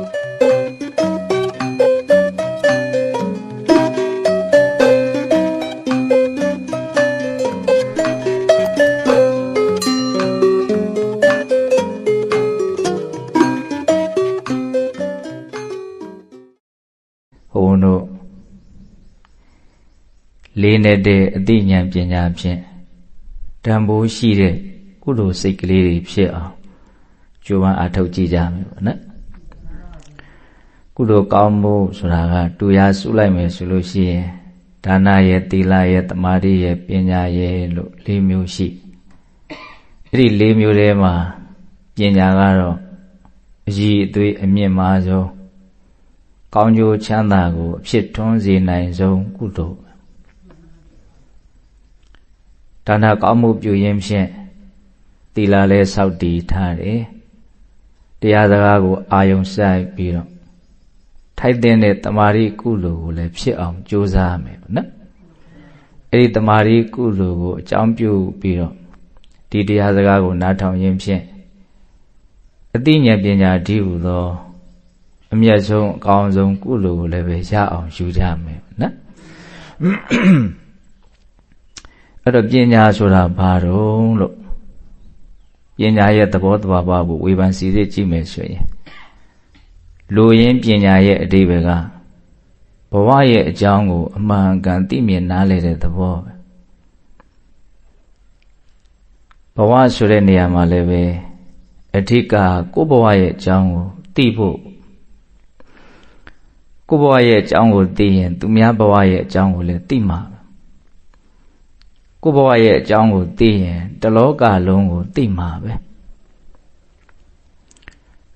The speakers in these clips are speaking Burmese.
ဘုန်းတို့လေးနဲ့တဲ့အသိဉာဏ်ပညာဖြင့်တန်ဖိုးရှိတဲ့ကုသိုလ်စိတ်ကလေးတွေဖြစ်အောင်ကြိုးပမ်းအားထုတ်ကြည့်ကြမယ်ပေါ့နော် ကုသိုလ်ကောင်းမှုဆိုတာကတူရစုလိုက်မယ်ဆိုလို့ရှိရင်ဒါနရဲ့သီလရဲ့တမာတိရဲ့ပညာရဲ့လို့၄မျိုးရှိအဲ့ဒီ၄မျိုးထဲမှာပညာကတော့အည်အသွေးအမြင့်မားဆုံးကောင်းကျိုးချမ်းသာကိုအဖြစ်ထွန်းစေနိုင်ဆုံးကုသိုလ်ဒါနကောင်းမှုပြုရင်းဖြင့်သီလလည်းစောင့်တည်ထားတယ်တရားစကားကိုအာယုံစိုက်ပြီးတော့ ထိုက်တဲ့တမာရီကုလိုကိုလည်းဖြစ်အောင်ကြိုးစားမယ်ပေါ့နော်အဲ့ဒီတမာရီကုလိုကိုအကြောင်းပြုပြီးတော့ဒီတရားစကားကိုနားထောင်ရင်းဖြင့်အသိဉာဏ်ပညာဒီဟုသောအမျက်ဆုံးအကောင်းဆုံးကုလိုကိုလည်းပဲရအောင်ယူကြမယ်နော်အဲ့တော့ပညာဆိုတာဘာတော့လို့ပညာရဲ့သဘောတဘာဝကိုဝေဖန်စီစစ်ကြည့်မယ်ဆိုရင် လူရင်းပညာရဲ့အတိပ္ပယ်ကဘဝရဲ့အကြောင်းကို အမှန်ကန်သိမြင်နားလည်တဲ့သဘောပဲဘဝဆိုတဲ့နေရာမှာလည်းပဲအဓိကကိုယ်ဘဝရဲ့အကြောင်းကိုသိဖို့ကိုယ်ဘဝရဲ့အကြောင်းကိုသိရင် သူများဘဝရဲ့အကြောင်းကိုလည်းသိမှာကိုယ်ဘဝရဲ့အကြောင်းကိုသိရင်တလောကလုံးကိုသိမှာပဲ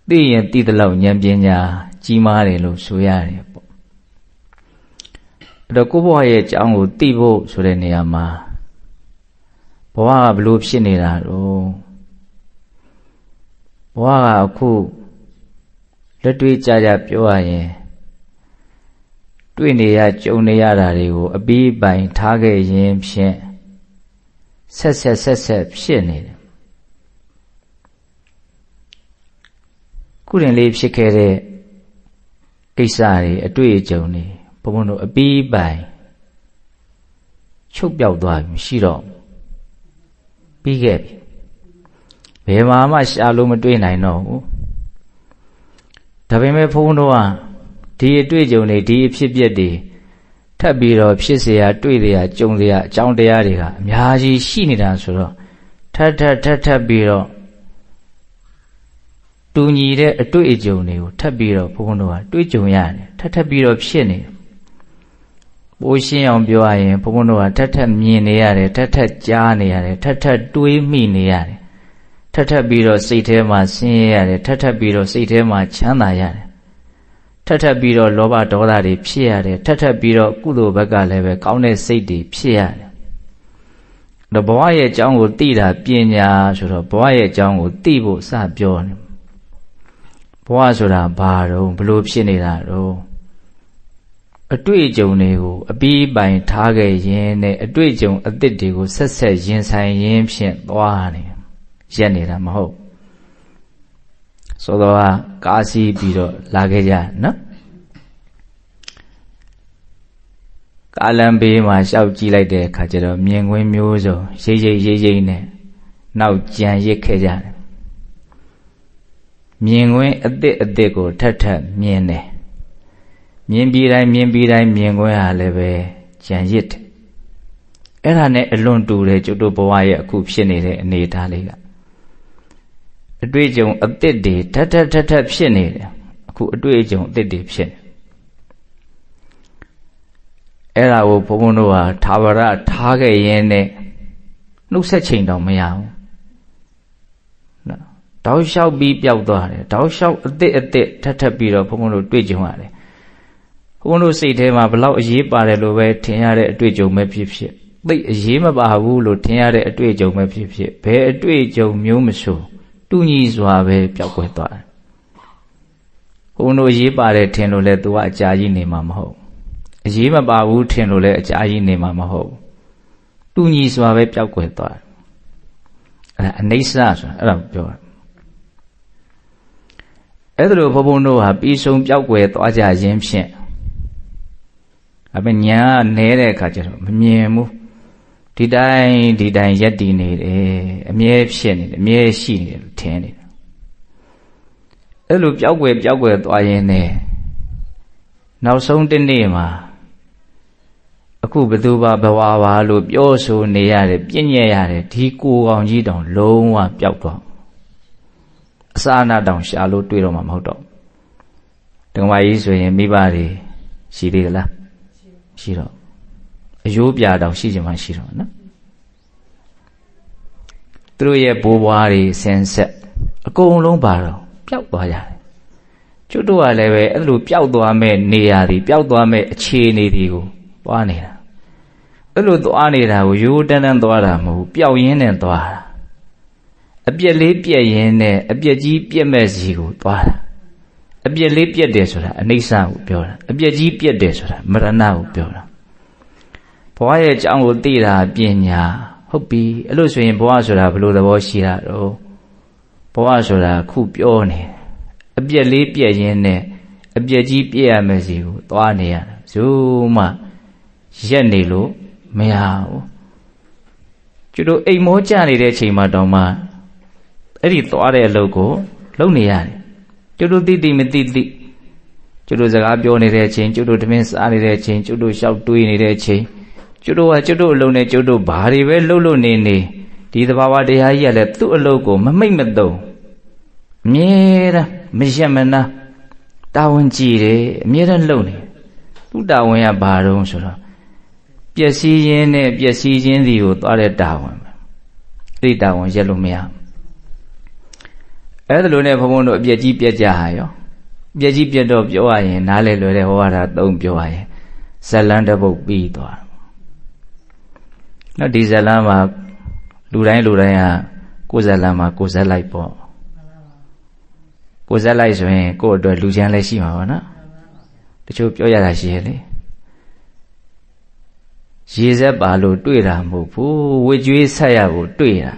သိရင်သိတဲ့လောက်ဉာဏ်ပညာကြီးမားတယ်လို့ဆိုရတယ်ပေါ့အဲ့တော့ကိုယ်ဘဝရဲ့အကြောင်းကိုသိဖို့ဆိုတဲ့နေရာမှာဘဝကဘလို့ဖြစ်နေတာတော့ဘဝကအခုလက်တွေ့ကြကြပြောရရင်တွေ့နေရကြုံနေရတာတွေကိုအပီးပိုင်ထားခဲ့ရင်ဖြင့်ဆက်ဆက်ဆက်ဆက်ဖြစ်နေတယ် ခုရင်လေးဖြစ်ခဲ့တဲ့ကိစ္စတွေအတွေ့အကြုံတွေဘုံဘုံတို့အပီးပိုင်ချုပ်ပြောက်သွားပြီမရှိတော့ပြီးခဲ့ပြီဘယ်မှာမှရှာလို့မတွေ့နိုင်တော့ဘူးဒါပေမဲ့ဘုံဘုံတို့ကဒီအတွေ့အကြုံတွေဒီအဖြစ်အပျက်တွေထပ်ပြီးတော့ဖြစ်เสียတွေ့เสียကြုံเสียအကြောင်းတရားတွေကအများကြီးရှိနေတာဆိုတော့ထပ်ထပ်ထပ်ထပ်ပြီးတော့ တူညီတဲ့အတွေ့အကြုံတွေကိုထပ်ပြီးတော့ဘုန်းဘုန်းတို့ကတွေ့ကြုံရတယ်ထပ်ထပ်ပြီးတော့ဖြစ်နေတယ်ပိုးရှင်းအောင်ပြောရရင်ဘုန်းဘုန်းတို့ကထပ်ထပ်မြင်နေရတယ်ထပ်ထပ်ကြားနေရတယ်ထပ်ထပ်တွေးမိနေရတယ်ထပ်ထပ်ပြီးတော့စိတ်ထဲမှာဆင်းရဲရတယ်ထပ်ထပ်ပြီးတော့စိတ်ထဲမှာချမ်းသာရတယ်ထပ်ထပ်ပြီးတော့လောဘဒေါသတွေဖြစ်ရတယ်ထပ်ထပ်ပြီးတော့ကုသိုလ်ဘက်ကလည်းပဲကောင်းတဲ့စိတ်တွေဖြစ်ရတယ်တော့ဘဝရဲ့အကြောင်းကိုသိတာပညာဆိုတော့ဘဝရဲ့အကြောင်းကိုသိဖို့စပြောနေ ဘဝဆိုတာဘာတော့ဘလို့ဖြစ်နေတာတော့အတွေ့အကြုံတွေကိုအပြီးပိုင်ထားခဲ့ရင်နဲ့အတွေ့အကြုံအသစ်တွေကိုဆက်ဆက်ရင်ဆိုင်ရင်းဖြင့်သွားနေရက်နေတာမဟုတ်ဆိုတော့ကားစီးပြီးတော့လာခဲ့ကြနော်ကာလံဘေးမှာရှောက်ကြည့်လိုက်တဲ့အခါကျတော့မြင်ကွင်းမျိုးစုံရိပ်ရိပ်ရိပ်ရိပ်နဲ့နောက်ကြံရစ်ခဲ့ကြတယ် မြင်ကွင်းအစ်စ်အစ်စ်ကိုထပ်ထပ်မြင်တယ်မြင်ပြီးတိုင်းမြင်ပြီးတိုင်းမြင်ကွင်းဟာလည်းပဲကြံရစ်တယ်အဲ့ဒါနဲ့အလွန်တူတယ်ကျွတ်တို့ဘဝရဲ့အခုဖြစ်နေတဲ့အနေအထားလေးကအတွေ့အကြုံအစ်စ်တွေထပ်ထပ်ထပ်ထပ်ဖြစ်နေတယ်အခုအတွေ့အကြုံအစ်စ်တွေဖြစ်နေအဲ့ဒါကိုဘုန်းဘုန်းတို့ဟာသာဝရထားခဲ့ရင်းနဲ့နှုတ်ဆက်ချိန်တောင်မရဘူးနော် တောက်လျှောက်ပြီးပျောက်သွားတယ်တောက်လျှောက်အစ်စ်အစ်စ်ထပ်ထပ်ပြီးတော့ဘုန်းဘုန်းတို့တွေ့ကြုံရတယ်ဘုန်းဘုန်းတို့စိတ်ထဲမှာဘလောက်အရေးပါတယ်လို့ပဲထင်ရတဲ့အတွေ့အကြုံပဲဖြစ်ဖြစ်သိအရေးမပါဘူးလို့ထင်ရတဲ့အတွေ့အကြုံပဲဖြစ်ဖြစ်ဘယ်အတွေ့အကြုံမျိုးမဆိုတူညီစွာပဲပျောက်ကွယ်သွားတယ်ဘုန်းတို့ရေးပါတယ်ထင်လို့လဲသူကအကြာကြီးနေမှာမဟုတ်အရေးမပါဘူးထင်လို့လဲအကြာကြီးနေမှာမဟုတ်တူညီစွာပဲပျောက်ကွယ်သွားတယ်အဲ့ဒါအနိစ္စဆိုတာအဲ့ဒါပြောတာ အဲ့ဒါလိုဘုံဘုံတို့ဟာပြီးဆုံးပြောက်ွယ်သွားကြခြင်းဖြင့်အမေညာနဲတဲ့အခါကျတော့မမြင်ဘူးဒီတိုင်းဒီတိုင်းရက်တည်နေတယ်အမြဲဖြစ်နေတယ်အမြဲရှိနေတယ်လို့ထင်နေတယ်အဲ့လိုပြောက်ွယ်ပြောက်ွယ်သွားရင်းနဲ့နောက်ဆုံးတစ်နေ့မှာအခုဘသူပါဘဝပါလို့ပြောဆိုနေရတယ်ပြည့်ညက်ရတယ်ဒီကိုကောင်ကြီးတောင်လုံးဝပျောက်သွား အစာအနာတောင်ရှာလို့တွေးတော့မှမဟုတ်တော့ဒကမာကြီးဆိုရင်မိဘတွေရှိသေးသလားရှိတော့အယိုးပြတောင်ရှိချင်မှရှိတော့နော်သူတို့ရဲ့ဘိုးဘွားတွေဆင်ဆက်အကုန်လုံးပါတော့ပျောက်သွားကြတယ်ကျွတ်တို့ကလည်းပဲအဲ့လိုပျောက်သွားမဲ့နေရာတွေပျောက်သွားမဲ့အခြေအနေတွေကိုသွားနေတာအဲ့လိုသွားနေတာကိုရိုးတန်းတန်းသွားတာမဟုတ်ပျောက်ရင်းနဲ့သွားတာ အပြက်လေးပြက်ရင်းနဲ့အပြက်ကြီးပြက်မဲ့စီကိုသွားတာအပြက်လေးပြက်တယ်ဆိုတာအနိစ္စကိုပြောတာအပြက်ကြီးပြက်တယ်ဆိုတာမရဏကိုပြောတာဘဝရဲ့အကြောင်းကိုသိတာပညာဟုတ်ပြီအဲ့လိုဆိုရင်ဘဝဆိုတာဘယ်လိုသဘောရှိတာတော့ဘဝဆိုတာခုပြောနေအပြက်လေးပြက်ရင်းနဲ့အပြက်ကြီးပြက်ရမယ်စီကိုသွားနေရတာဇိုးမှရက်နေလို့မရဘူးကျွတ်တို့အိမ်မောကြနေတဲ့အချိန်မှာတောင်မှ အဲ့ဒီသွားတဲ့အလုပ်ကိုလုပ်နေရတယ်ကျွတ်တို့သိသိမသိသိကျွတ်တို့စကားပြောနေတဲ့အချိန်ကျွတ်တို့တမင်းစားနေတဲ့အချိန်ကျွတ်တို့ရှောက်တွေးနေတဲ့အချိန်ကျွတ်တို့ကကျွတ်တို့အလုံးနဲ့ကျွတ်တို့ဘာတွေပဲလှုပ်လို့နေနေဒီသဘာဝတရားကြီးကလည်းသူ့အလုပ်ကိုမမိတ်မသုံးအမြဲတမ်းမရက်မနာတာဝန်ကြည့်တယ်အမြဲတမ်းလှုပ်နေသူ့တာဝန်ကဘာတုံးဆိုတော့ပျက်စီးခြင်းနဲ့ပျက်စီးခြင်းစီကိုသွားတဲ့တာဝန်ပဲအဲ့ဒီတာဝန်ရက်လို့မရ အဲ့ဒါလိုနဲ့ဘုံဘုံတို့အပြက်ကြီးပြက်ကြဟာရောပြက်ကြီးပြက်တော့ပြောရရင်နားလေလွယ်တဲ့ဟောရတာသုံးပြောရရင်ဇလန်းတစ်ပုတ်ပြီးသွားနော်ဒီဇလန်းမှာလူတိုင်းလူတိုင်းဟာကိုယ်ဇလန်းမှာကိုယ်ဇက်လိုက်ပေါ့ကိုယ်ဇက်လိုက်ဆိုရင်ကိုယ့်အတွက်လူချမ်းလည်းရှိမှာပါနော်တချို့ပြောရတာရှိရဲ့လေရေဆက်ပါလို့တွေ့တာမဟုတ်ဘူးဝေကျွေးဆက်ရဖို့တွေ့တာ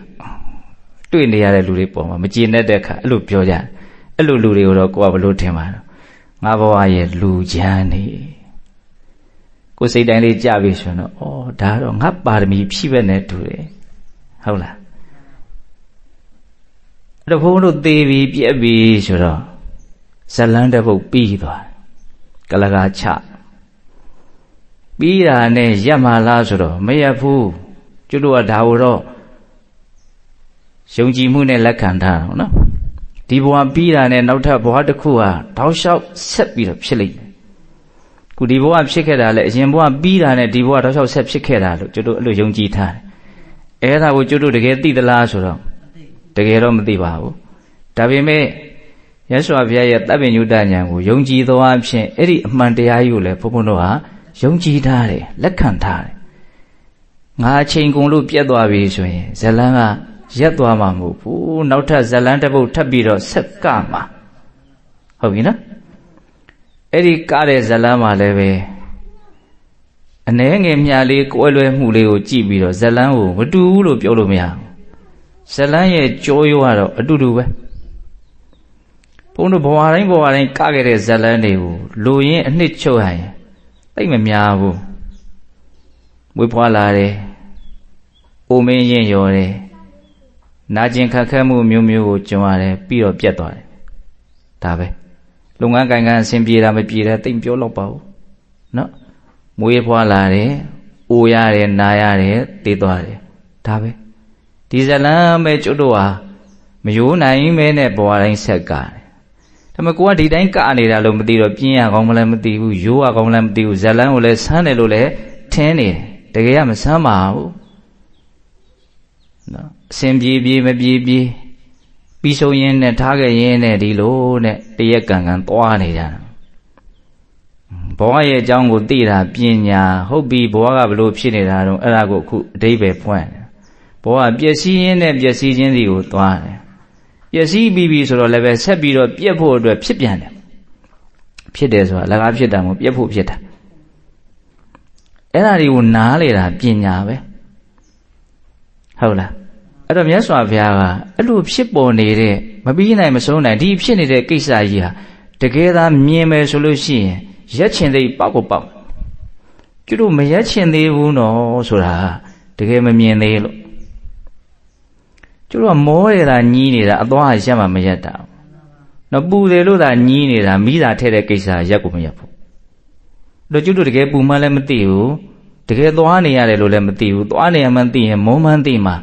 တွေ့နေရတဲ့လူတွေပေါ်မှာမကြည်နဲ့တဲ့အခါအဲ့လိုပြောကြတယ်အဲ့လိုလူတွေကိုတော့ကိုကဘလို့ထင်ပါတော့ငါဘဝရဲ့လူချမ်းနေကိုစိတ်တိုင်းလေးကြပြီဆိုတော့ဩဒါတော့ငါပါရမီဖြည့်ပဲနဲ့တူတယ်ဟုတ်လားအဲ့တော့ဘုန်းတို့သေပြီပြက်ပြီဆိုတော့ဇလန်းတစ်ပုတ်ပြီးသွားကလကာချပြီးတာနဲ့ရက်မှလားဆိုတော့မရက်ဘူးကျွတ်တို့ကဒါကိုတော့ ယုံကြည်မှုနဲ့လက်ခံထားတာနော်ဒီဘဝပြီးတာနဲ့နောက်ထပ်ဘဝတစ်ခုဟာတောက်လျှောက်ဆက်ပြီးတော့ဖြစ်လိမ့်မယ်ခုဒီဘဝဖြစ်ခဲ့တာလေအရင်ဘဝပြီးတာနဲ့ဒီဘဝတောက်လျှောက်ဆက်ဖြစ်ခဲ့တာလို့ကျွတ်တို့အဲ့လိုယုံကြည်ထားတယ်အဲဒါကိုကျွတ်တို့တကယ်သိသလားဆိုတော့တကယ်တော့မသိပါဘူးဒါပေမဲ့ရသော်ဘုရားရဲ့တပ်ပင်ညုတဉာဏ်ကိုယုံကြည်သောအဖြစ်အဲ့ဒီအမှန်တရားကြီးကိုလည်းဘုန်းဘုန်းတို့ဟာယုံကြည်ထားတယ်လက်ခံထားတယ်ငါအချိန်ကုန်လို့ပြတ်သွားပြီဆိုရင်ဇလန်းက ရက်သွားမှာမဟုတ်ဘူးနောက်ထပ်ဇလန်းတစ်ပုတ်ထပ်ပြီးတော့ဆက်ကမှာဟုတ်ပြီနော်အဲ့ဒီကတဲ့ဇလန်းမှာလည်းပဲအနှဲငယ်မြလေးကွဲလွဲမှုလေးကိုကြည့်ပြီးတော့ဇလန်းကိုမတူဘူးလို့ပြောလို့မရဘူးဇလန်းရဲ့ကြောရိုးကတော့အတူတူပဲဘုန်းတို့ဘဝတိုင်းဘဝတိုင်းကခဲ့တဲ့ဇလန်းတွေကိုလူရင်းအနှစ်ချုပ်ဟရင်သိမများဘူးမွေးဖွားလာတယ်အိုမင်းရင်ရော်တယ် နာကျင်ခက်ခဲမှုမျိုးမျိုးကိုကြုံရတယ်ပြီးတော့ပြတ်သွားတယ်ဒါပဲလုပ်ငန်းကိုင်ကအဆင်ပြေတာမပြေတာတိတ်ပြောတော့ပါဘူးနော်မွေးဖွားလာတယ်အိုရတယ်နာရတယ်တည်သွားတယ်ဒါပဲဒီဇလံပဲကျွတ်တော့ဟာမယိုးနိုင်မဲနဲ့ဘဝတိုင်းဆက်ကတယ်ဒါပေမဲ့ကိုကဒီတိုင်းကနေတာလို့မသိတော့ပြင်းရကောင်းမလဲမသိဘူးရိုးရကောင်းမလဲမသိဘူးဇလန်းကိုလည်းဆန်းတယ်လို့လည်းထင်းနေတယ်တကယ်ကမဆန်းပါဘူးနော် အစဉ်ပြေပြေမပြေပြေပြီးဆုံးရင်းနဲ့ထားခဲ့ရင်းနဲ့ဒီလိုနဲ့တရက်ကံကံသွားနေကြတာဘဝရဲ့အကြောင်းကိုသိတာပညာဟုတ်ပြီဘဝကဘလို့ဖြစ်နေတာတော့အဲ့ဒါကိုအခုအတိပ္ပယ်ဖွင့်ဘဝပျက်စီးရင်းနဲ့ပျက်စီးခြင်းစီကိုသွားတယ်ပျက်စီးပြီးပြီဆိုတော့လည်းပဲဆက်ပြီးတော့ပြက်ဖို့အတွက်ဖြစ်ပြန်တယ်ဖြစ်တယ်ဆိုတာလကားဖြစ်တာမဟုတ်ပြက်ဖို့ဖြစ်တာအဲ့ဒါတွေကိုနားလေတာပညာပဲဟုတ်လား အဲ့တော့မြတ်စွာဘုရားကအဲ့လိုဖြစ်ပေါ်နေတဲ့မပြီးနိုင်မဆုံးနိုင်ဒီဖြစ်နေတဲ့ကိစ္စကြီးဟာတကယ်သာမြင်မယ်ဆိုလို့ရှိရင်ရက်ချင်သေးပေါက်ကိုပေါက်ကျွတ်တို့မရက်ချင်သေးဘူးနော်ဆိုတာတကယ်မမြင်သေးလို့ကျွတ်တို့ကမောရတာညီးနေတာအသွားရက်မှမရက်တာနော်ပူတယ်လို့သာညီးနေတာမိသာထဲတဲ့ကိစ္စရက်ကိုမရက်ဘူးတို့ကျွတ်တို့တကယ်ပူမှလည်းမသိဘူးတကယ်သွားနေရတယ်လို့လည်းမသိဘူးသွားနေရမှန်းသိရင်မုံမှန်းသိမှာ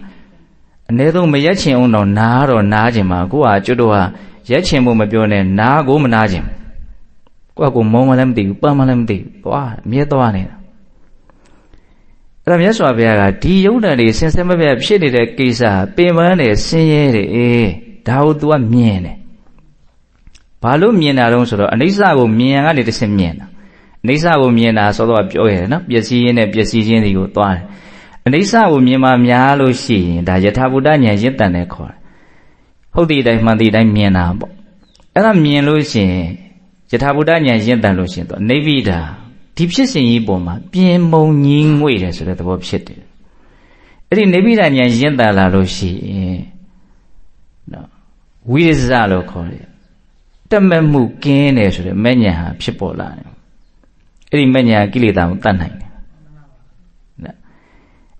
အ ਨੇ ဆုံးမရက်ချင်အောင်တော့နားတော့နားချင်မှာကိုကကျွတ်တို့ဟာရက်ချင်ဖို့မပြောနဲ့နားကိုမနားချင်ကိုကကိုမုံမှလည်းမသိဘူးပန်းမှလည်းမသိဘူးသွားအမြဲသွားနေတာအဲ့ဒါမြတ်စွာဘုရားကဒီယုံတန်တွေစင်စင်မပြတ်ဖြစ်နေတဲ့ကိစ္စပင်ပန်းတယ်ဆင်းရဲတယ်အေးဒါကို तू ကမြင်တယ်ဘာလို့မြင်တာတုံးဆိုတော့အနိစ္စကိုမြင်ရကနေတစ်ဆင့်မြင်တာအနိစ္စကိုမြင်တာဆိုတော့ပြောရတယ်နော်ပျက်စီးရင်းနဲ့ပျက်စီးခြင်းတွေကိုသွားတယ် အနိစ္စကိုမြင်မှများလို့ရှိရင်ဒါယထာဘုဒ္ဓဉာဏ်ရင့်တန်တဲ့ခေါ်တယ်ဟုတ်တဲ့အတိုင်းမှန်တဲ့အတိုင်းမြင်တာပေါ့အဲ့ဒါမြင်လို့ရှိရင်ယထာဘုဒ္ဓဉာဏ်ရင့်တန်လို့ရှိရင်တော့နေဗိဒာဒီဖြစ်စဉ်ကြီးပေါ်မှာပြင်းမုံကြီးငွေ့တယ်ဆိုတဲ့သဘောဖြစ်တယ်အဲ့ဒီနေဗိဒာဉာဏ်ရင့်တန်လာလို့ရှိရင်နော်ဝိရဇလို့ခေါ်တယ်တက်မဲ့မှုကင်းတယ်ဆိုတဲ့မဲ့ညာဟာဖြစ်ပေါ်လာတယ်အဲ့ဒီမဲ့ညာကိလေသာကိုတတ်နိုင်တယ်နော်အဲ့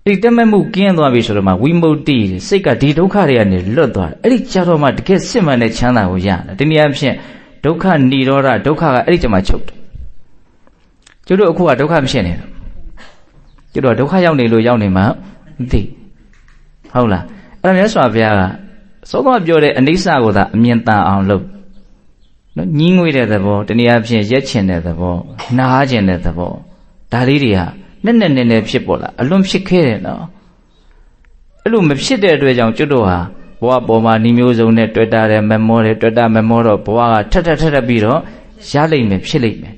ဒီတက်မဲ့မှုကင်းသွားပြီဆိုတော့မှဝိမု ക്തി စိတ်ကဒီဒုက္ခတွေကနေလွတ်သွားတယ်အဲ့ဒီကြတော့မှတကယ်စစ်မှန်တဲ့ချမ်းသာကိုရတယ်ဒီနည်းအားဖြင့်ဒုက္ခនិရောဓဒုက္ခကအဲ့ဒီကျမှချုပ်တယ်ကျတို့အခုကဒုက္ခဖြစ်နေတယ်ကျတို့ကဒုက္ခရောက်နေလို့ရောက်နေမှမသိဟုတ်လားအဲ့ဒါမြတ်စွာဘုရားကစောစောပြောတဲ့အနိစ္စကိုသာအမြင်တန်အောင်လုပ်နော်ညင်းငွေတဲ့သဘောတနည်းအားဖြင့်ရက်ချင်တဲ့သဘောနားချင်တဲ့သဘောဒါလေးတွေဟာ နဲ့နဲ့နဲ့နဲ့ဖြစ်ပေါ်လာအလွန်ဖြစ်ခဲ့တယ်နော်အဲ့လိုမဖြစ်တဲ့အတွက်ကြောင့်ကျွတ်တို့ဟာဘဝပေါ်မှာနှီးမျိုးစုံနဲ့တွေ့တာတယ်မမောတယ်တွေ့တာမမောတော့ဘဝကထက်ထက်ထက်ထက်ပြီးတော့ရလိမ့်မယ်ဖြစ်လိမ့်မယ်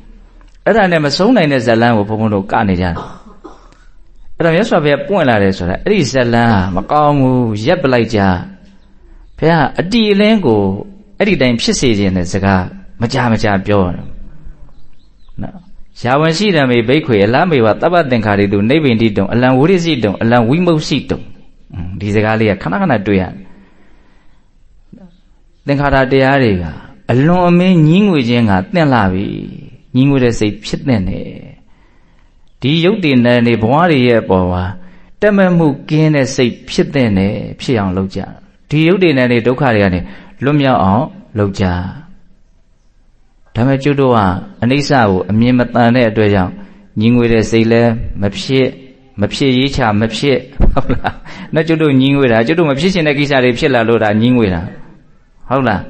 အဲ့ဒါနဲ့မဆုံးနိုင်တဲ့ဇလန်းကိုဘုံဘုံတို့ကနေကြတယ်အဲ့တော့မြတ်စွာဘုရားပွင့်လာတယ်ဆိုတာအဲ့ဒီဇလန်းဟာမကောင်းဘူးရက်ပလိုက်ကြဘုရားအတီအလင်းကိုအဲ့ဒီတိုင်းဖြစ်စေခြင်းတဲ့စကားမကြမကြပြောတယ်နော် ယာဝန်ရှိတယ်မေဘိခွေအလမေဝတပ္ပသင်္ခါရိတုနိဗ္ဗိန္တိတုံအလံဝိရိစိတုံအလံဝိမု ക്തി တုံဒီစကားလေးကခဏခဏတွေ့ရတယ်သင်္ခါရတရားတွေကအလွန်အမင်းညင်းငွေခြင်းကတင့်လာပြီညင်းငွေတဲ့စိတ်ဖြစ်တဲ့နေဒီယုတ်တည်နေဘဝတွေရဲ့အပေါ်မှာတက်မဲ့မှုကင်းတဲ့စိတ်ဖြစ်တဲ့နေဖြစ်အောင်လုပ်ကြဒီယုတ်တည်နေဒုက္ခတွေကနေလွတ်မြောက်အောင်လုပ်ကြ ဒါမဲ့ကျွတ်တို့ကအနိစ္စကိုအမြင်မတန်တဲ့အတွက်ကြောင့်ညီငွေတဲ့စိတ်လဲမဖြစ်မဖြစ်ရေးချမဖြစ်ဟုတ်လားနော်ကျွတ်တို့ညီငွေတာကျွတ်တို့မဖြစ်ရှင်တဲ့ကိစ္စတွေဖြစ်လာလို့ဒါညီငွေတာဟုတ်လား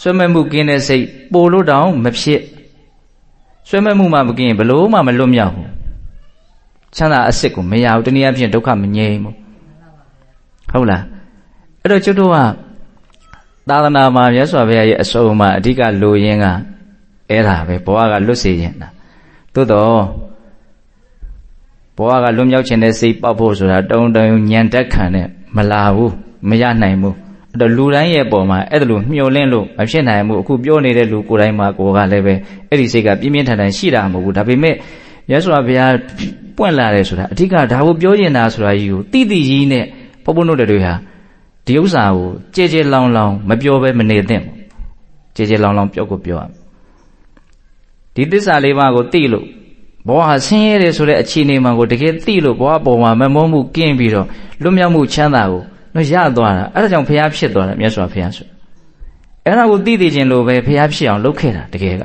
ဆွဲမဲ့မှုကင်းတဲ့စိတ်ပို့လို့တောင်မဖြစ်ဆွဲမဲ့မှုမှမကင်းဘလို့မှမလွတ်မြောက်ဘူးချမ်းသာအစ်စ်ကိုမရဘူးတနည်းအားဖြင့်ဒုက္ခမငြိမ်းဘူးဟုတ်လားအဲ့တော့ကျွတ်တို့က သာသနာမှာမြတ်စွာဘုရားရဲ့အစုံမှာအဓိကလိုရင်းကအဲ့ဒါပဲဘဝကလွတ်စေခြင်းတာသို့တော့ဘဝကလွတ်မြောက်ခြင်းတဲ့စိတ်ပေါက်ဖို့ဆိုတာတုံတုံညံတက်ခံနဲ့မလာဘူးမရနိုင်ဘူးအဲ့တော့လူတိုင်းရဲ့ပုံမှာအဲ့ဒါလိုမျှော်လင့်လို့မဖြစ်နိုင်ဘူးအခုပြောနေတဲ့လူကိုယ်တိုင်းမှာကိုယ်ကလည်းပဲအဲ့ဒီစိတ်ကပြင်းပြင်းထန်ထန်ရှိတာမဟုတ်ဘူးဒါပေမဲ့မြတ်စွာဘုရားပွင့်လာတယ်ဆိုတာအဓိကဒါကိုပြောရင်တာဆိုတာကြီးကိုတိတိကြီးနဲ့ဘုံဘုံတို့တွေဟာ ဒီဥစ္စာကိုကြဲကြဲလောင်လောင်မပြောဘဲမနေသင့်ဘူးကြဲကြဲလောင်လောင်ပြောကိုပြောရမယ်ဒီသစ္စာလေးပါးကိုသိလို့ဘဝဆင်းရဲတယ်ဆိုတဲ့အခြေအနေမှကိုတကယ်သိလို့ဘဝပေါ်မှာမမောမှုကင်းပြီးတော့လွတ်မြောက်မှုချမ်းသာကိုတော့ရသွားတာအဲ့ဒါကြောင့်ဘုရားဖြစ်သွားတယ်မြတ်စွာဘုရားဆိုအဲ့ဒါကိုသိသိခြင်းလို့ပဲဘုရားဖြစ်အောင်လုပ်ခဲ့တာတကယ်က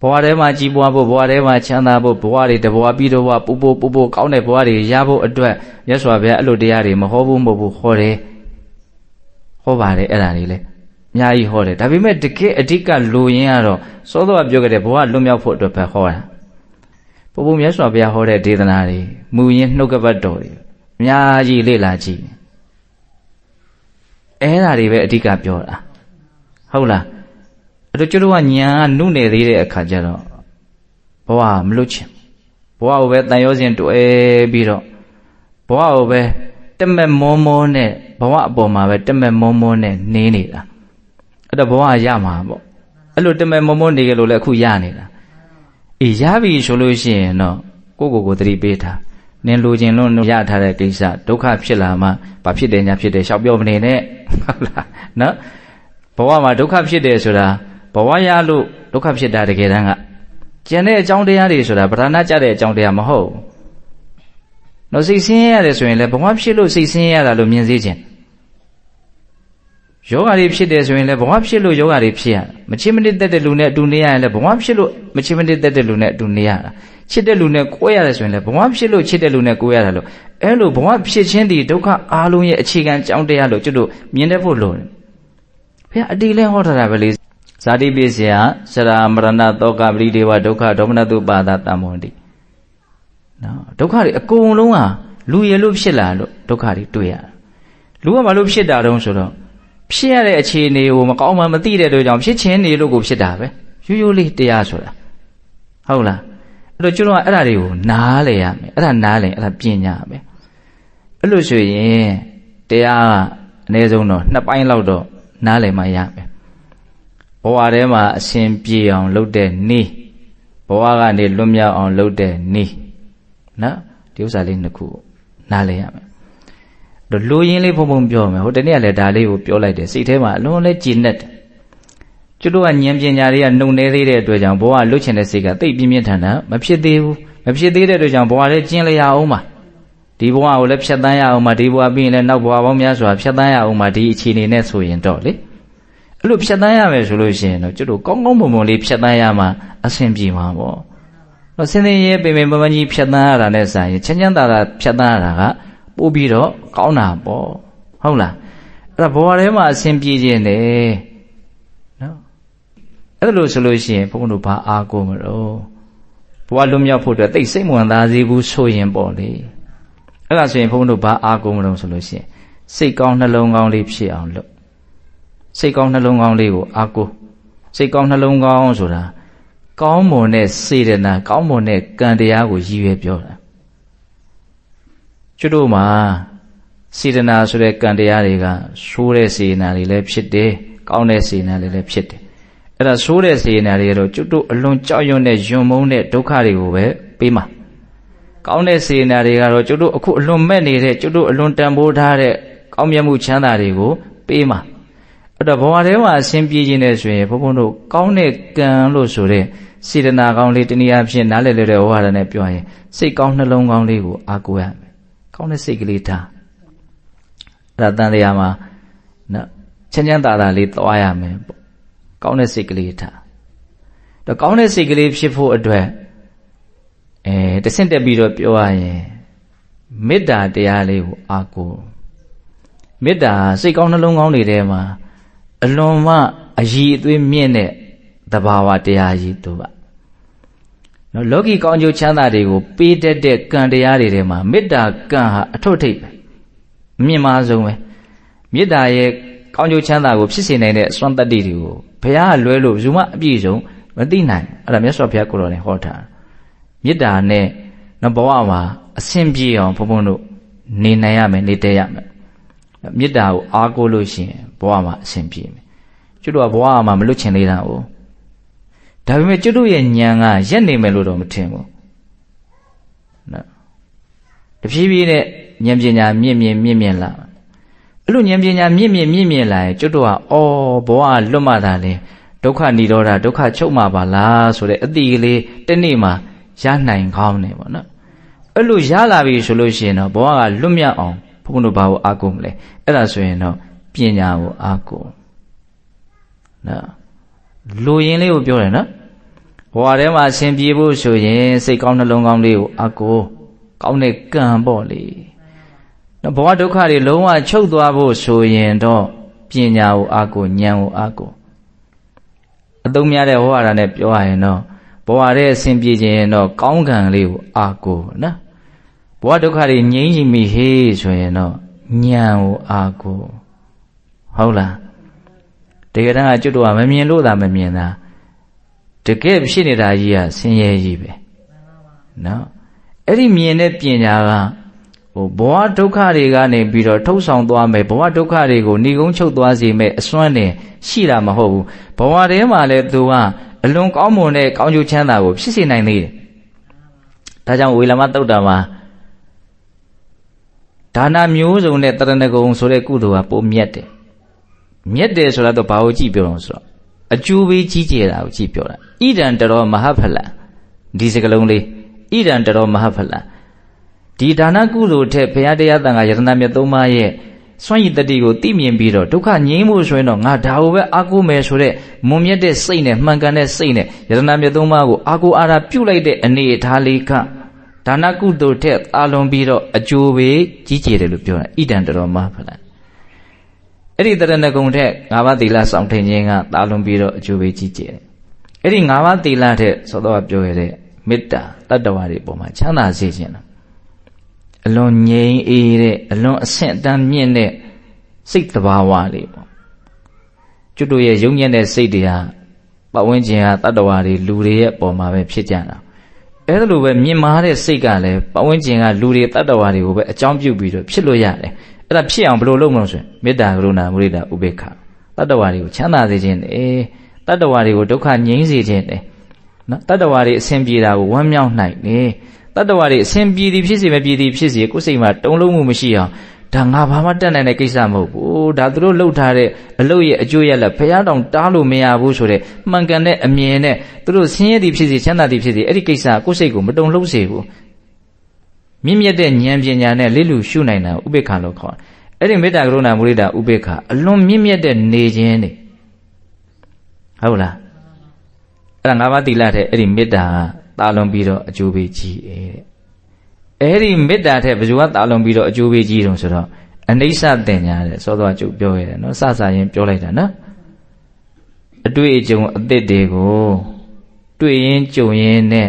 ဘဝထဲမှာကြီးပွားဖို့ဘဝထဲမှာချမ်းသာဖို့ဘဝတွေတဘဝပြီးတော့ဘဝပူပူပူပူကောင်းတဲ့ဘဝတွေရဖို့အတွက်မြတ်စွာဘုရားအဲ့လိုတရားတွေမဟောဘူးမဟုတ်ဘူးဟောတယ် ဟောပါတယ်အဲ့ဒါလေးလေအများကြီးဟောတယ်ဒါပေမဲ့တကယ်အဓိကလိုရင်းကတော့စောစောကပြောခဲ့တဲ့ဘဝလွတ်မြောက်ဖို့အတွက်ပဲဟောတာဘုဘုမြတ်စွာဘုရားဟောတဲ့ဒေသနာတွေမူရင်းနှုတ်ကပတ်တော်တွေအများကြီးလေ့လာကြည့်အဲ့ဒါတွေပဲအဓိကပြောတာဟုတ်လားအဲ့တော့ကျွတ်တို့ကညာကနုနယ်သေးတဲ့အခါကျတော့ဘဝမလွတ်ချင်ဘဝကိုပဲတန်ရောစဉ်တွေ့ပြီးတော့ဘဝကိုပဲ တက်မဲ့မောမောနဲ့ဘဝအပေါ်မှာပဲတက်မဲ့မောမောနဲ့နေနေတာအဲ့တော့ဘဝရမှာပေါ့အဲ့လိုတက်မဲ့မောမောနေကြလို့လည်းအခုရနေတာအေးရပြီဆိုလို့ရှိရင်တော့ကိုကိုကိုသတိပေးထားနင်လိုချင်လို့ရထားတဲ့ကိစ္စဒုက္ခဖြစ်လာမှဘာဖြစ်တယ်ညာဖြစ်တယ်ရှောက်ပြောမနေနဲ့ဟုတ်လားနော်ဘဝမှာဒုက္ခဖြစ်တယ်ဆိုတာဘဝရလို့ဒုက္ခဖြစ်တာတကယ်တမ်းကကျန်တဲ့အကြောင်းတရားတွေဆိုတာဗရဏကြတဲ့အကြောင်းတရားမဟုတ် နော်စိတ်ဆင်းရဲရတယ်ဆိုရင်လည်းဘဝဖြစ်လို့စိတ်ဆင်းရဲရတာလို့မြင်စေခြင်းယောဂါတွေဖြစ်တယ်ဆိုရင်လည်းဘဝဖြစ်လို့ယောဂါတွေဖြစ်ရမချစ်မနစ်သက်တဲ့လူနဲ့အတူနေရရင်လည်းဘဝဖြစ်လို့မချစ်မနစ်သက်တဲ့လူနဲ့အတူနေရတာချစ်တဲ့လူနဲ့ကိုယ်ရတယ်ဆိုရင်လည်းဘဝဖြစ်လို့ချစ်တဲ့လူနဲ့ကိုယ်ရတာလို့အဲလိုဘဝဖြစ်ခြင်းဒီဒုက္ခအားလုံးရဲ့အခြေခံကြောင်းတရားလို့ကျွတ်တို့မြင်တတ်ဖို့လိုတယ်ဘုရားအတိလဲဟောထားတာပဲလေဇာတိပိစယစရာမရဏတောကပရိဒေဝဒုက္ခဒေါမနတုပါဒတမ္မောတိ နော်ဒုက္ခတွေအကုန်လုံးဟာလူရလို့ဖြစ်လာလို့ဒုက္ခတွေတွေ့ရတာလူကဘာလို့ဖြစ်တာတုံးဆိုတော့ဖြစ်ရတဲ့အခြေအနေကိုမကောင်းမှမသိတဲ့အတွက်ကြောင့်ဖြစ်ချင်းနေလို့ကိုဖြစ်တာပဲရိုးရိုးလေးတရားဆိုတာဟုတ်လားအဲ့တော့ကျွန်တော်ကအဲ့ဒါတွေကိုနားလေရမယ်အဲ့ဒါနားလေအဲ့ဒါပညာပဲအဲ့လို့ဆိုရင်တရားကအနည်းဆုံးတော့နှစ်ပိုင်းလောက်တော့နားလေမှရမယ်ဘဝထဲမှာအရှင်ပြေအောင် လုပ်တဲ့နီးဘဝကနေလွတ်မြောက်အောင်လုပ်တဲ့နီး နော်ဒီဥစ္စာလေးနှစ်ခုနားလေရမယ်တော့လူရင်းလေးဖုံဖုံပြောမယ်ဟိုတနေ့ကလည်းဒါလေးကိုပြောလိုက်တယ်စိတ်ထဲမှာအလုံးလဲကြည်နက်တယ်ကျွတ်တို့ကဉာဏ်ပညာတွေကနှုံနေသေးတဲ့အတွက်ကြောင့်ဘဝလွတ်ချင်တဲ့စိတ်ကတိတ်ပြင်းပြင်းထန်ထန်မဖြစ်သေးဘူးမဖြစ်သေးတဲ့အတွက်ကြောင့်ဘဝလည်းကျင်းလျအောင်ပါဒီဘဝကိုလည်းဖြတ်တန်းရအောင်ပါဒီဘဝပြီးရင်လည်းနောက်ဘဝပေါင်းများစွာဖြတ်တန်းရအောင်ပါဒီအခြေအနေနဲ့ဆိုရင်တော့လေအဲ့လိုဖြတ်တန်းရမယ်ဆိုလို့ရှိရင်တော့ကျွတ်တို့ကောင်းကောင်းမွန်မွန်လေးဖြတ်တန်းရမှအဆင်ပြေမှာပေါ့ တော့စင်စင်ရဲပင်ပင်ပန်းပန်းကြီးဖြတ်တန်းရတာနဲ့ဆိုင်ရင်ချမ်းချမ်းသာသာဖြတ်တန်းရတာကပို့ပြီးတော့ကောင်းတာပေါ့ဟုတ်လားအဲ့ဒါဘဝထဲမှာအဆင်ပြေခြင်းတယ်နော်အဲ့လိုဆိုလို့ရှိရင်ဘုန်းတို့ဘာအားကိုမလို့ဘဝလွတ်မြောက်ဖို့အတွက်သိစိတ်ဝင်စားစေဘူးဆိုရင်ပေါ့လေအဲ့ဒါဆိုရင်ဘုန်းတို့ဘာအားကိုမလို့ဆိုလို့ရှိရင်စိတ်ကောင်းနှလုံးကောင်းလေးဖြစ်အောင်လုပ်စိတ်ကောင်းနှလုံးကောင်းလေးကိုအားကိုစိတ်ကောင်းနှလုံးကောင်းဆိုတာ ကောင်းမွန်တဲ့စေတနာကောင်းမွန်တဲ့ကံတရားကိုရည်ရွယ်ပြောတာကျွတ်တို့မှာစေတနာဆိုတဲ့ကံတရားတွေကဆိုးတဲ့စေတနာတွေလည်းဖြစ်တယ်ကောင်းတဲ့စေတနာတွေလည်းဖြစ်တယ်အဲ့ဒါဆိုးတဲ့စေတနာတွေကတော့ကျွတ်တို့အလွန်ကြောက်ရွံ့တဲ့ယွံမုန်းတဲ့ဒုက္ခတွေကိုပဲပေးမှာကောင်းတဲ့စေတနာတွေကတော့ကျွတ်တို့အခုအလွန်မဲ့နေတဲ့ကျွတ်တို့အလွန်တန်ဖိုးထားတဲ့ကောင်းမြတ်မှုချမ်းသာတွေကိုပေးမှာအဲ့တော့ဘဝထဲမှာအစဉ်ပြေးခြင်းနဲ့ဆိုရင်ဘုန်းဘုန်းတို့ကောင်းတဲ့ကံလို့ဆိုတဲ့ စေတနာကောင်းလေးတနည်းအားဖြင့်နားလည်တဲ့ဝါဒနဲ့ပြောရင်စိတ်ကောင်းနှလုံးကောင်းလေးကိုအားကိုးရမယ်ကောင်းတဲ့စိတ်ကလေးထားအဲ့ဒါတန်တရားမှာနော်ချမ်းချမ်းသာသာလေးသွားရမယ်ပေါ့ကောင်းတဲ့စိတ်ကလေးထားတော့ကောင်းတဲ့စိတ်ကလေးဖြစ်ဖို့အတွက်အဲတဆင့်တက်ပြီးတော့ပြောရရင်မေတ္တာတရားလေးကိုအားကိုးမေတ္တာစိတ်ကောင်းနှလုံးကောင်းတွေထဲမှာအလွန်မှအည်အသွေးမြင့်တဲ့သဘာဝတရားကြီးတို့ပါ နော်လောကီကောင်းကျိုးချမ်းသာတွေကိုပေးတတ်တဲ့ကံတရားတွေထဲမှာမေတ္တာကံဟာအထွတ်ထိပ်ပဲအမြင့်မားဆုံးပဲမေတ္တာရဲ့ကောင်းကျိုးချမ်းသာကိုဖြစ်စေနိုင်တဲ့အစွမ်းတတ္တိတွေကိုဘုရားကလွဲလို့ဘယ်သူမှအပြည့်စုံမသိနိုင်အဲ့ဒါမြတ်စွာဘုရားကိုယ်တော်နဲ့ဟောထားမေတ္တာနဲ့နော်ဘဝမှာအဆင်ပြေအောင်ဘုန်းဘုန်းတို့နေနိုင်ရမယ်နေတတ်ရမယ်မေတ္တာကိုအားကိုးလို့ရှိရင်ဘဝမှာအဆင်ပြေမယ်ကျွတ်တော့ဘဝမှာမလွတ်ချင်သေးတာ哦 ဒါပေမဲ့ကျွတ်တို့ရဲ့ဉာဏ်ကရက်နေမယ်လို့တော့မထင်ဘူးနော်တဖြည်းဖြည်းနဲ့ဉာဏ်ပညာမြင့်မြင့်မြင့်မြင့်လာအဲ့လိုဉာဏ်ပညာမြင့်မြင့်မြင့်မြင့်လာရင်ကျွတ်တို့ကအော်ဘဝလွတ်မှသာလေဒုက္ခនិရောဓဒုက္ခချုပ်မှာပါလားဆိုတဲ့အတိကလေးတနေ့မှာရနိုင်ကောင်းတယ်ပေါ့နော်အဲ့လိုရလာပြီဆိုလို့ရှိရင်တော့ဘဝကလွတ်မြောက်အောင်ဘုန်းတို့ဘာကိုအားကိုးမလဲအဲ့ဒါဆိုရင်တော့ပညာကိုအားကိုးနော်လူရင်းလေးကိုပြောတယ်နော် ဘဝထဲမှာအရှင်ပြေဖို့ဆိုရင်စိတ်ကောင်းနှလုံးကောင်းလေးကိုအားကိုးကောင်းတဲ့ကံပေါ့လေနော်ဘဝဒုက္ခတွေလုံးဝချုပ်သွားဖို့ဆိုရင်တော့ပညာကိုအားကိုးဉာဏ်ကိုအားကိုးအသုံးများတဲ့ဟောရတာနဲ့ပြောရရင်တော့ဘဝထဲအရှင်ပြေခြင်းတော့ကောင်းကံလေးကိုအားကိုးနော်ဘဝဒုက္ခတွေငြိမ်းချင်ပြီဟေးဆိုရင်တော့ဉာဏ်ကိုအားကိုဟုတ်လားတကယ်တမ်းကကျွတ်တော့မမြင်လို့သာမမြင်တာ တကယ်ဖြစ်နေတာကြီးကဆင်းရဲကြီးပဲနော်အဲ့ဒီမြင်တဲ့ပညာကဟိုဘဝဒုက္ခတွေကနေပြီးတော့ထုတ်ဆောင်သွားမယ်ဘဝဒုက္ခတွေကိုဏီကုန်းချုပ်သွားစေမယ်အစွမ်းနဲ့ရှိတာမဟုတ်ဘူးဘဝထဲမှာလည်းသူကအလွန်ကောင်းမွန်တဲ့ကောင်းကျိုးချမ်းသာကိုဖြစ်စေနိုင်သေးတယ်ဒါကြောင့်ဝေလမတုတ်တာမှာဒါနမျိုးစုံနဲ့တရဏဂုံဆိုတဲ့ကုသိုလ်ကပုံမြတ်တယ်မြတ်တယ်ဆိုတာတော့ဘာကိုကြည့်ပြောတော့ဆိုတော့ အကျိုးပေးကြီးကျယ်တာကိုကြည့်ပြောတာဣဒံတရောမဟဖလံဒီစကလုံးလေးဣဒံတရောမဟဖလံဒီဒါနကုသိုလ်ထက်ဘုရားတရားတန်ခါယတနာမြတ်သုံးပါးရဲ့စွန့်ရည်တတိကိုသိမြင်ပြီးတော့ဒုက္ခငြိမ်းမှုဆိုရင်တော့ငါဒါကိုပဲအာကိုမယ်ဆိုတဲ့မွန်မြတ်တဲ့စိတ်နဲ့မှန်ကန်တဲ့စိတ်နဲ့ယတနာမြတ်သုံးပါးကိုအာကိုအာရာပြုတ်လိုက်တဲ့အနေအထားလေးကဒါနကုသိုလ်ထက်အာလွန်ပြီးတော့အကျိုးပဲကြီးကျယ်တယ်လို့ပြောတာဣဒံတရောမဟဖလံ အဲ့ဒီတရဏဂုံထက်၅ပါးသီလစောင့်ထင်ခြင်းကတာလွန်ပြီးတော့အကျိုးပဲကြီးကျယ်တယ်အဲ့ဒီ၅ပါးသီလထက်သောတော်ပြောရတဲ့မေတ္တာတတ္တဝါတွေပေါ်မှာချမ်းသာစေခြင်းလားအလွန်ငြိမ်အေးတဲ့အလွန်အဆင့်အတန်းမြင့်တဲ့စိတ်တဘာဝလေးပေါ့ကျွတ်တို့ရဲ့ယုံညံ့တဲ့စိတ်တွေဟာပတ်ဝန်းကျင်ဟာတတ္တဝါတွေလူတွေရဲ့ပေါ်မှာပဲဖြစ်ကြတာအဲ့ဒါလိုပဲမြင်မာတဲ့စိတ်ကလည်းပတ်ဝန်းကျင်ကလူတွေတတ္တဝါတွေကိုပဲအကြောင်းပြုပြီးတော့ဖြစ်လို့ရတယ် အဲ့ဒါဖြစ်အောင်ဘယ်လိုလုပ်မလို့ဆိုရင်မေတ္တာကရုဏာမုဒိတာဥပေက္ခတတ္တဝါတွေကိုချမ်းသာစေခြင်းနဲ့တတ္တဝါတွေကိုဒုက္ခငြိမ်းစေခြင်းနဲ့နော်တတ္တဝါတွေအဆင်ပြေတာကိုဝမ်းမြောက်နိုင်နေတတ္တဝါတွေအဆင်ပြေသည်ဖြစ်စေမပြေသည်ဖြစ်စေကိုယ်စိတ်မှာတုံ့လုံးမှုမရှိအောင်ဒါငါဘာမှတက်နိုင်တဲ့ကိစ္စမဟုတ်ဘူးဒါသူတို့လှုပ်ထားတဲ့အလုပ်ရဲ့အကျိုးရလက်ဖះတောင်တားလို့မရဘူးဆိုတဲ့မှန်ကန်တဲ့အမြင်နဲ့သူတို့ဆင်းရဲသည်ဖြစ်စေချမ်းသာသည်ဖြစ်စေအဲ့ဒီကိစ္စကိုယ်စိတ်ကိုမတုံလှုပ်စေဘူး မြင့်မြတ်တဲ့ဉာဏ်ပညာနဲ့လိလူရှုနိုင်တာဥပေက္ခလို့ခေါ်တယ်အဲ့ဒီမေတ္တာကရုဏာမုဒိတာဥပေက္ခအလွန်မြင့်မြတ်တဲ့နေခြင်းနေဟုတ်လားအဲ့ဒါငါးပါးသီလတဲ့အဲ့ဒီမေတ္တာတာလွန်ပြီးတော့အကျိုးပေးကြီးတဲ့အဲ့ဒီမေတ္တာတဲ့ဘယ်သူကတာလွန်ပြီးတော့အကျိုးပေးကြီးတုံးဆိုတော့အနိစ္စတင်ညာတဲ့စောစောကျုပ်ပြောရတယ်နော်စစရင်ပြောလိုက်တာနော်အတွေ့အကြုံအသစ်တွေကိုတွေ့ရင်ကြုံရင်နဲ့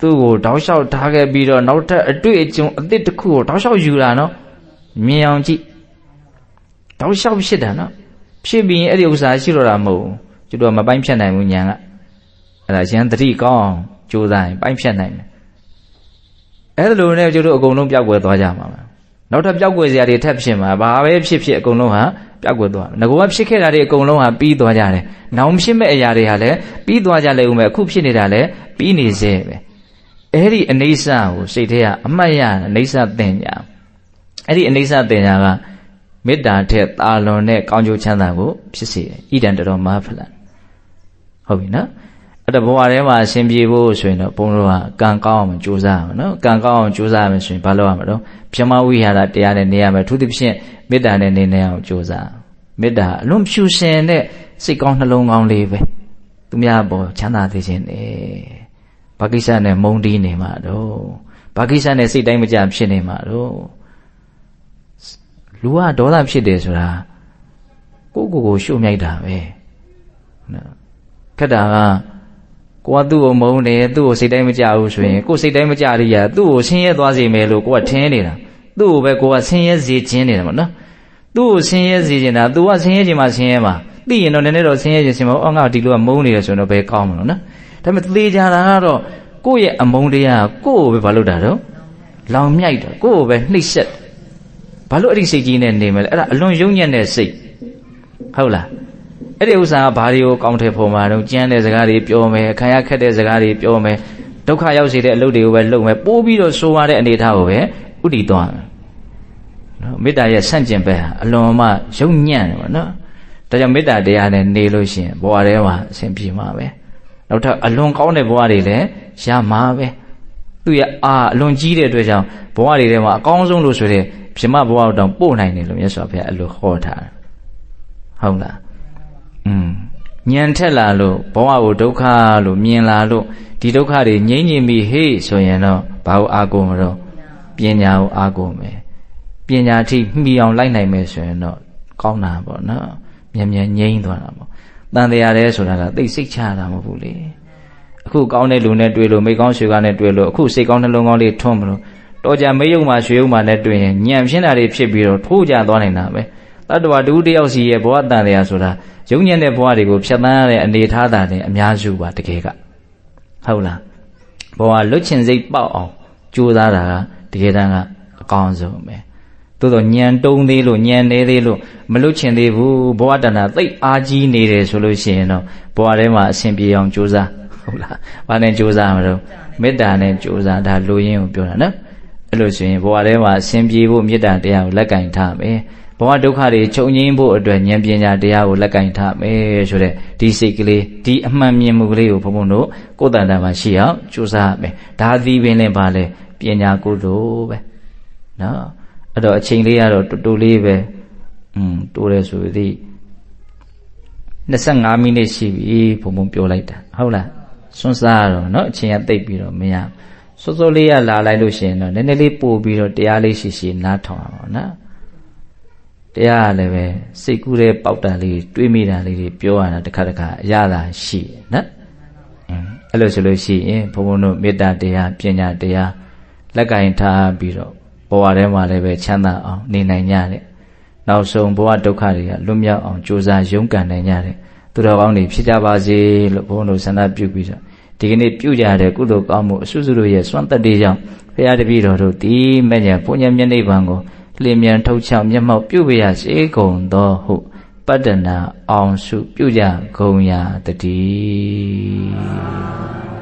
သူ့ကိုတောက်လျှောက်ထားခဲ့ပြီးတော့နောက်ထပ်အတွေ့အကြုံအသစ်တစ်ခုကိုတောက်လျှောက်ယူတာနော်မြင်အောင်ကြည့်တောက်လျှောက်ဖြစ်တာနော်ဖြစ်ပြီးရင်အဲ့ဒီဥစ္စာရှိတော့တာမဟုတ်ဘူးကျွတ်တော့မပိုင်းဖြတ်နိုင်ဘူးညာကအဲ့ဒါရန်တတိကောင်းအောင်ကြိုးစားရင်ပိုင်းဖြတ်နိုင်တယ်အဲ့ဒါလိုနဲ့ကျွတ်တို့အကုန်လုံးပျောက်ကွယ်သွားကြမှာပါနောက်ထပ်ပျောက်ကွယ်စရာတွေထပ်ဖြစ်မှာဘာပဲဖြစ်ဖြစ်အကုန်လုံးဟာပျောက်ကွယ်သွားမယ်ငါကဖြစ်ခဲ့တာတွေအကုန်လုံးဟာပြီးသွားကြတယ်နောင်ဖြစ်မဲ့အရာတွေဟာလည်းပြီးသွားကြလေဦးမယ်အခုဖြစ်နေတာလည်းပြီးနေစေပဲ အဲ့ဒီအနေဆာကိုစိတ်ထဲကအမှတ်ရအနေဆာသင်ညာအဲ့ဒီအနေဆာသင်ညာကမေတ္တာထက်တာလွန်တဲ့ကောင်းကျိုးချမ်းသာကိုဖြစ်စေတယ်ဣဒံတတော်မဟာဖလံဟုတ်ပြီနော်အဲ့တော့ဘဝထဲမှာအရှင်ပြေဖို့ဆိုရင်တော့ဘုန်းတော်ကကံကောင်းအောင်ကြိုးစားရမယ်နော်ကံကောင်းအောင်ကြိုးစားရမယ်ဆိုရင်ဘာလုပ်ရမလဲပြမဝိဟာရတရားနဲ့နေရမယ်သူသဖြင့်မေတ္တာနဲ့နေနေအောင်ကြိုးစားမေတ္တာအလွန်ဖြူရှင်တဲ့စိတ်ကောင်းနှလုံးကောင်းလေးပဲသူများပေါ်ချမ်းသာစေခြင်းနဲ့ ဘာကိစ္စနဲ့မုန်းတီးနေမှာတော့ဘာကိစ္စနဲ့စိတ်တိုင်းမကြဖြစ်နေမှာတော့လူကဒေါသဖြစ်တယ်ဆိုတာကိုယ့်ကိုယ်ကိုရှုမြိုက်တာပဲနော်ခက်တာကကိုကသူ့ကိုမုန်းတယ်သူ့ကိုစိတ်တိုင်းမကြဘူးဆိုရင်ကိုယ်စိတ်တိုင်းမကြရရသူ့ကိုဆင်းရဲသွားစေမယ်လို့ကိုကထင်းနေတာသူ့ကိုပဲကိုကဆင်းရဲစေခြင်းနေတာပေါ့နော်သူ့ကိုဆင်းရဲစေခြင်းတာ तू ကဆင်းရဲခြင်းမှာဆင်းရဲမှာသိရင်တော့နည်းနည်းတော့ဆင်းရဲခြင်းရှင်မအော်ငါဒီလိုကမုန်းနေတယ်ဆိုရင်တော့ဘယ်ကောင်းမလို့နော် ဒါပေမဲ့သေချာတာကတော့ကိုယ့်ရဲ့အမုန်းတရားကိုယ့်ကိုပဲဘာလုပ်တာတော့လောင်မြိုက်တာကိုယ့်ကိုပဲနှိပ်စက်ဘာလို့အဲ့ဒီစိတ်ကြီးနဲ့နေမလဲအဲ့ဒါအလွန်ယုံညံ့တဲ့စိတ်ဟုတ်လားအဲ့ဒီဥစ္စာကဘာတွေကိုကောင်းတယ်ဖို့မှာတော့ကြမ်းတဲ့စကားတွေပြောမယ်ခံရခက်တဲ့စကားတွေပြောမယ်ဒုက္ခရောက်စေတဲ့အလုပ်တွေကိုပဲလုပ်မယ်ပိုးပြီးတော့ဆိုးရတဲ့အနေအထားကိုပဲဥတည်သွားမယ်နော်မေတ္တာရဲ့ဆန့်ကျင်ဘက်ဟာအလွန်မှယုံညံ့တယ်ပေါ့နော်ဒါကြောင့်မေတ္တာတရားနဲ့နေလို့ရှိရင်ဘဝထဲမှာအဆင်ပြေမှာပဲ နောက်ထပ်အလွန်ကောင်းတဲ့ဘဝတွေလည်းရမှာပဲသူရဲ့အာအလွန်ကြီးတဲ့အတွက်ကြောင့်ဘဝတွေထဲမှာအကောင်းဆုံးလို့ဆိုတဲ့ပြမဘဝတောင်ပို့နိုင်တယ်လို့မြတ်စွာဘုရားအဲ့လိုဟောထားတယ်ဟုတ်လားอืมညံထက်လာလို့ဘဝကိုဒုက္ခလို့မြင်လာလို့ဒီဒုက္ခတွေငြိမ့်ငြိမ်ပြီးဟေ့ဆိုရင်တော့ဘာကိုအာကိုမတော့ပညာကိုအာကိုမယ်ပညာထိမှီအောင်လိုက်နိုင်မယ်ဆိုရင်တော့ကောင်းတာပေါ့နော်မြန်မြန်ငြိမ့်သွားတာပေါ့ တန်တရားလဲဆိုတာကသိစိတ်ချတာမဟုတ်ဘူးလေအခုကောင်းတဲ့လူနဲ့တွေ့လို့မိကောင်းရွှေကားနဲ့တွေ့လို့အခုစိတ်ကောင်းနှလုံးကောင်းလေးထွန်းမလို့တော်ကြမေးယုံမှာရွှေယုံမှာနဲ့တွေ့ရင်ညံဖြစ်တာတွေဖြစ်ပြီးတော့ထိုးကြသွားနိုင်တာပဲတတ္တဝါတူတယောက်စီရဲ့ဘဝတန်တရားဆိုတာယုံညံ့တဲ့ဘဝတွေကိုဖြတ်သန်းရတဲ့အနေထားတာနဲ့အများစုပါတကယ်ကဟုတ်လားဘဝလွတ်ချင်စိတ်ပေါက်အောင်ကြိုးစားတာကတကယ်တမ်းကအကောင်းဆုံးပဲ သို့တော့ညံတုံးသေးလို့ညံနေသေးလို့မလွတ်ချင်သေးဘူးဘဝတဏ္ဍသိပ်အားကြီးနေတယ်ဆိုလို့ရှိရင်တော့ဘဝထဲမှာအစဉ်ပြေအောင်ကြိုးစားဟုတ်လားဘာနဲ့ကြိုးစားမလို့မေတ္တာနဲ့ကြိုးစားဒါလူရင်းကိုပြောတာနော်အဲ့လိုဆိုရင်ဘဝထဲမှာအစဉ်ပြေဖို့မေတ္တာတရားကိုလက်ကင်ထားမယ်ဘဝဒုက္ခတွေချုပ်ငြိမ်းဖို့အတွက်ဉာဏ်ပညာတရားကိုလက်ကင်ထားမယ်ဆိုတဲ့ဒီစိတ်ကလေးဒီအမှန်မြင်မှုကလေးကိုဘုံဘုံတို့ကိုယ်တန်တာမှာရှိအောင်ကြိုးစားရမယ်ဒါသည်ပင်လည်းပါလေပညာကုသိုလ်ပဲနော် အဲ့တော့အချိန်လေးကတော့တူတူလေးပဲอืมတိုးတယ်ဆိုသည်25မိနစ်ရှိပြီဘုံဘုံပြောလိုက်တာဟုတ်လားစွန့်စားတော့เนาะအချိန်ကတိတ်ပြီးတော့မရစောစောလေးရလာလိုက်လို့ရှိရင်တော့နည်းနည်းလေးပို့ပြီးတော့တရားလေးရှိရှိနားထောင်အောင်ပါနော်တရားကလည်းပဲစိတ်ကူးတဲ့ပေါက်တန်လေးတွေးမိတာလေးတွေပြောရတာတစ်ခါတစ်ခါအရသာရှိနော်အင်းအဲ့လိုဆိုလို့ရှိရင်ဘုံဘုံတို့မေတ္တာတရားပညာတရားလက်ကင်ထားပြီးတော့ ဘဝထဲမှာလည်းပဲချမ်းသာအောင်နေနိုင်ကြတယ်နောက်ဆုံးဘဝဒုက္ခတွေကလွတ်မြောက်အောင်ကြိုးစားရုန်းကန်နိုင်ကြတယ်သူတော်ကောင်းတွေဖြစ်ကြပါစေလို့ဘုန်းတော်ဆန္ဒပြုပြီးတော့ဒီကနေ့ပြုကြတဲ့ကုသိုလ်ကောင်းမှုအစွတ်စွတ်တို့ရဲ့စွမ်းသက်တွေကြောင့်ဘုရားတပည့်တော်တို့ဒီမဲ့ညာဘုညာမျက်နှိပ်ပံကိုလျင်မြန်ထုတ်ချောင်မျက်မှောက်ပြုပြရစေကုန်သောဟုပတ္တနာအောင်စုပြုကြဂုံရာတည်း